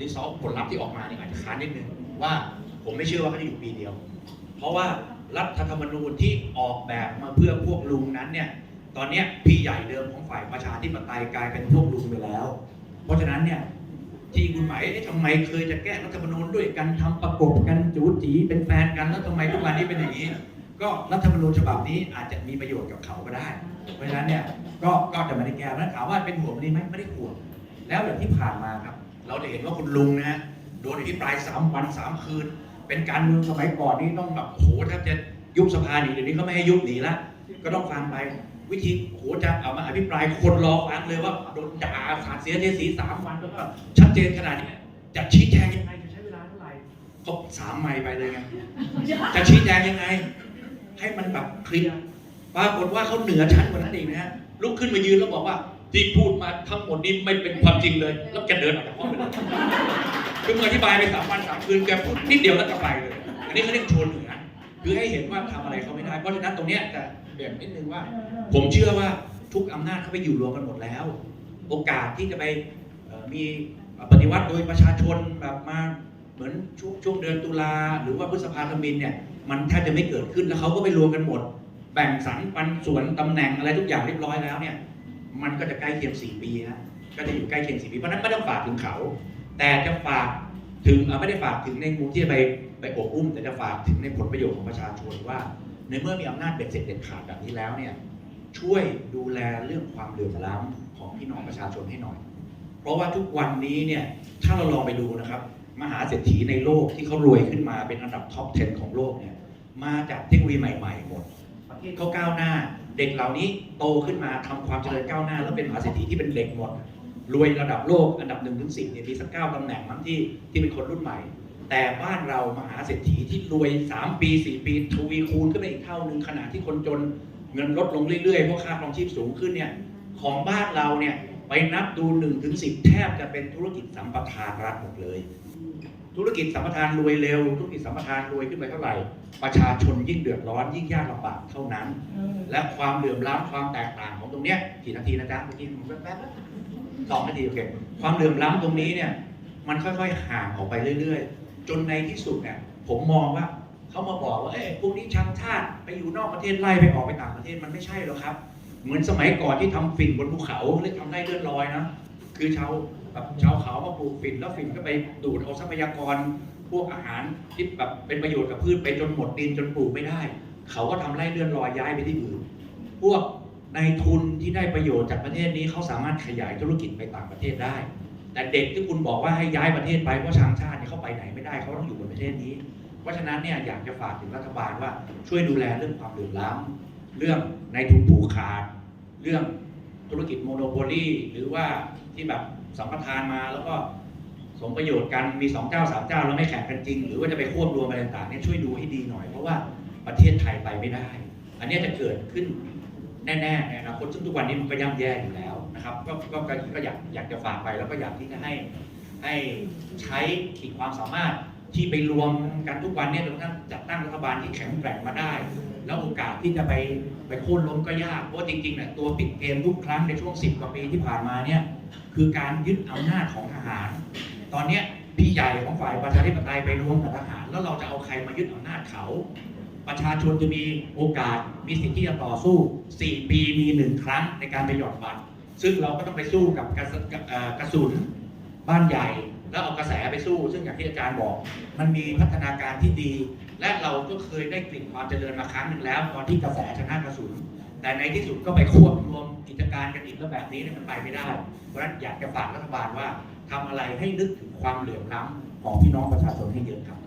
รีซอสผลลัพธ์ที่ออกมาเนี่ยอาจจะค้านนิดนึงว่าผมไม่เชื่อว่าเขาจะอยู่ปีเดียว เพราะว่ารัฐธรรมนูญที่ออกแบบมาเพื่อพวกลุงนั้นเนี่ยตอนนี้พี่ใหญ่เดิมของฝ่ายประชาธิปไตยกลายเป็นพวกลุงไปแล้ว เพราะฉะนั้นเนี่ยที่คุณหมายทำไมเคยจะแก้รัฐธรรมนูญด้วยกันทำประกบกันจูจีเป็นแฟนกันแล้วทำไมทุกวันนี้เป็นอย่างนี้ ก็รัฐธรรมนูญฉบับนี้อาจจะมีประโยชน์กับเขาก็ได้ เพราะฉะนั้นเนี่ยก็ก็จะไม่ได้แก้แล้วถามว่าเป็นห่วงดีไหมไม่ได้ห่วงแล้วอย่างที่ผ่านมาครับ เราจะเห็นว่าคุณลุงนะฮะโดนอภิปรายสามวันสามคืน เป็นการเมืองสมัยก่อนนี่ต้องแบบโหแทบจะยุบสภาหนีเดี๋ยวนี้เขาไม่ให้ยุบหนีละก็ต้องฟังไป วิธีโหจะเอามาอภิปรายคนรอฟังเลยว่าโดนด่าสาดเสียเทสีสามวันแล้วก็ชัดเจนขนาดนี้จะชี้แจงยังไงจะใช้เวลาเท่าไหร่ก็สามไมล์ไปเลยไงจะชี้แจงยังไง ให้มันแบบเคลียร์ปรากฏว่าเขาเหนือชั้นกว่านั้นเองนะฮะลุกขึ้นมายืนแล้วบอกว่า ที่พูดมาทั้งหมดนี้ไม่เป็นความจริงเลย แล้วแกเดินออกจากห้องไปเลยคือมึงอธิบายไปสามวันสามคืนแกพูดนิดเดียวแล้วก็ไปเลย อันนี้เขาเรียกชนเหนือคือให้เห็นว่าทำอะไรเขาไม่ได้ เพราะฉะนั้นตรงเนี้ยจะเบี่ยงนิดนึงว่า ผมเชื่อว่าทุกอำนาจเขาไปอยู่รวมกันหมดแล้ว โอกาสที่จะไปมีปฏิวัติโดยประชาชนแบบมาเหมือนช่วงช่วงเดือนตุลาหรือว่าพฤษภาคมินเนี่ยมันแทบจะไม่เกิดขึ้นแล้วเขาก็ไปรวมกันหมด แบ่งสรรปันส่วนตำแหน่งอะไรทุกอย่างเรียบร้อยแล้วเนี่ย มันก็จะใกล้เคียง4ปีฮะก็จะอยู่ใกล้เคียง4ปีเพราะนั้นไม่ต้องฝากถึงเขา แต่จะฝากถึงไม่ได้ฝากถึงในมุมที่ไปไปโอบอุ้ม แต่จะฝากถึงในผลประโยชน์ของประชาชนว่า ในเมื่อมีอำนาจเบ็ดเสร็จเด็ดขาดแบบนี้แล้วเนี่ยช่วยดูแลเรื่องความเหลื่อมล้ำของพี่น้องประชาชนให้หน่อย เพราะว่าทุกวันนี้เนี่ยถ้าเราลองไปดูนะครับ มหาเศรษฐีในโลกที่เขารวยขึ้นมาเป็นอันดับท็อป 10 ของโลกเนี่ยมาจากเทคโนโลยีใหม่ ๆ หมดเขาก้าวหน้า เด็กเหล่านี้โตขึ้นมาทำความเจริญก้าวหน้า แล้วเป็นมหาเศรษฐีที่เป็นเด็กหมด รวยระดับโลกอันดับหนึ่งถึงสิบเนี่ยมีสักเก้าตำแหน่งมั้งที่ที่เป็นคนรุ่นใหม่ แต่บ้านเรามหาเศรษฐีที่รวย 3 ปี 4 ปีทวีคูณขึ้นไปอีกเท่านึงขณะที่คนจนเงินลดลงเรื่อยๆเพราะค่าครองชีพสูงขึ้นเนี่ยของบ้านเราเนี่ยไปนับดู1ถึง10แทบจะเป็นธุรกิจสัมปทานรัฐหมดเลย ธุรกิจสัมปทานรวยเร็ว ธุรกิจสัมปทานรวยขึ้นไปเท่าไหร่ ประชาชนยิ่งเดือดร้อน ยิ่งยากลำบากเท่านั้น และความเหลื่อมล้ำความแตกต่างของตรงเนี้ยกี่นาทีนะจ๊ะเมื่อกี้ผมแป๊บๆสองนาทีโอเคความเหลื่อมล้ำตรงนี้เนี่ยมันค่อยๆห่างออกไปเรื่อย ๆ จนในที่สุดเนี่ยผมมองว่าเขามาบอกว่าเอ้ยพวกนี้ชังชาติไปอยู่นอกประเทศไล่ไปออกไปต่างประเทศมันไม่ใช่หรอกครับ เหมือนสมัยก่อนที่ทำฝิ่นบนภูเขาเรียกทำได้เลื่อนลอยนะ คือชาวแบบชาวเขามาปลูกฝิ่นแล้วฝิ่นก็ไปดูดเอาทรัพยากร พวกอาหารที่แบบเป็นประโยชน์กับพืชไปจนหมดดินจนปลูกไม่ได้ เขาก็ทำไร่เลื่อนลอยย้ายไปที่อื่นพวกในายทุนที่ได้ประโยชน์จากประเทศนี้เขาสามารถขยายธุรกิจไปต่างประเทศได้ แต่เด็กที่คุณบอกว่าให้ย้ายประเทศไปเพราะชางชาติเขาไปไหนไม่ได้เขาต้องอยู่บนประเทศนี้ เพราะฉะนั้นเนี่ยอยากจะฝากถึงรัฐบาลว่าช่วยดูแลเรื่องความเหลื่อมล้ำเรื่องในายทุนผูกขาดเรื่อง ธุรกิจโมโนโพลีหรือว่าที่แบบสัมปทานมาแล้วก็สมประโยชน์กันมีสองเจ้าสามเจ้าแล้วไม่แข่งกันจริง หรือว่าจะไปควบรวมอะไรต่างๆเนี่ยช่วยดูให้ดีหน่อย เพราะว่าประเทศไทยไปไม่ได้ อันนี้จะเกิดขึ้นแน่ๆในอนาคตซึ่งทุกวันนี้มันก็ย่ำแย่อยู่แล้วนะครับก็ก็ก็ก็อยากอยากจะฝากไปแล้วก็อยากที่จะให้ให้ใช้ขีดความสามารถที่ไปรวมกันทุกวันเนี่ยจนกระทั่งจัดตั้งรัฐบาลที่แข็งแกร่งมาได้ แล้วโอกาสที่จะไปไปโค่นล้มก็ยากเพราะจริงๆเนี่ยตัวปิดเกมทุกครั้งในช่วง 10 กว่าปีที่ผ่านมาเนี่ยคือการยึดอำนาจของทหาร ตอนเนี้พี่ใหญ่ของฝ่ายประชาธิปไตยไปรวมกับทหาร แล้วเราจะเอาใครมายึดอำนาจเขา ประชาชนจะมีโอกาสมีสิทธิ์ที่จะต่อสู้ 4 ปีมีหนึ่งครั้งในการไปหย่อนบัตรซึ่งเราก็ต้องไปสู้กับกระสุนบ้านใหญ่ แล้วเอากระแสไปสู้ ซึ่งอย่างที่อาจารย์บอก มันมีพัฒนาการที่ดี และเราก็เคยได้กลิ่นความเจริญมาครั้งหนึ่งแล้ว ตอนที่กระแสชนะกระสุน แต่ในที่สุดก็ไปควบรวมกิจการกันอีกแล้วแบบนี้เนี่ยมันไปไม่ได้ เพราะฉะนั้นอยากจะฝากรัฐบาลว่าทำอะไรให้นึกถึงความเหลื่อมล้ำของพี่น้องประชาชนให้เยอะครับ